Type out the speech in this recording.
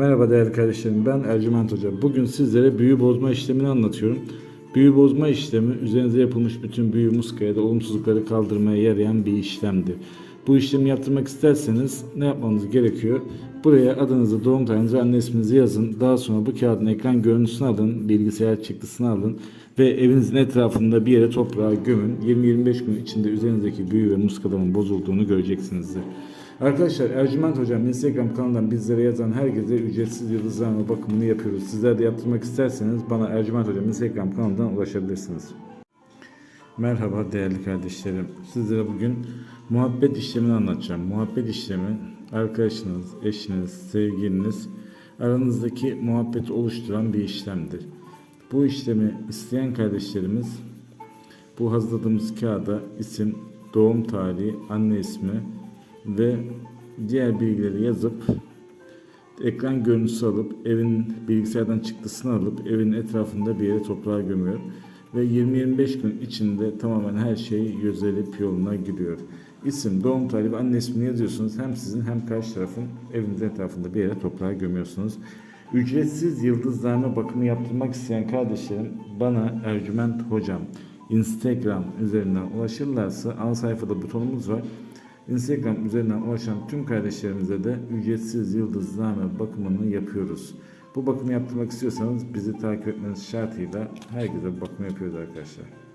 Merhaba değerli kardeşlerim ben Ercüment Hoca. Bugün sizlere büyü bozma işlemini anlatıyorum. Büyü bozma işlemi üzerinize yapılmış bütün büyü muska ya da olumsuzlukları kaldırmaya yarayan bir işlemdir. Bu işlemi yaptırmak isterseniz ne yapmanız gerekiyor? Buraya adınızı, doğum tarihinizi anne isminizi yazın. Daha sonra bu kağıdın ekran görüntüsünü alın, bilgisayar çıktısını alın ve evinizin etrafında bir yere toprağa gömün. 20-25 gün içinde üzerinizdeki büyü ve muskaların bozulduğunu göreceksinizdir. Arkadaşlar Ercüment Hocam Instagram kanalından bizlere yazan herkese ücretsiz yıldızlama bakımını yapıyoruz. Sizler de yaptırmak isterseniz bana Ercüment Hocam Instagram kanalından ulaşabilirsiniz. Merhaba değerli kardeşlerim. Sizlere bugün muhabbet işlemini anlatacağım. Muhabbet işlemi arkadaşınız, eşiniz, sevgiliniz aranızdaki muhabbeti oluşturan bir işlemdir. Bu işlemi isteyen kardeşlerimiz bu hazırladığımız kağıda isim, doğum tarihi, anne ismi ve diğer bilgileri yazıp ekran görüntüsü alıp evin bilgisayardan çıktısını alıp evin etrafında bir yere toprağa gömüyor ve 20-25 gün içinde tamamen her şey yüzelip yoluna giriyor. İsim, doğum tarihi ve anne ismini yazıyorsunuz. Hem sizin hem karşı tarafın evinizin etrafında bir yere toprağa gömüyorsunuz. Ücretsiz yıldızlarına bakımı yaptırmak isteyen kardeşlerim bana Ercüment Hocam Instagram üzerinden ulaşırlarsa ana sayfada butonumuz var. Instagram üzerinden ulaşan tüm kardeşlerimize de ücretsiz yıldızlame bakımını yapıyoruz. Bu bakımı yaptırmak istiyorsanız bizi takip etmeniz şartıyla herkese bakımı yapıyoruz arkadaşlar.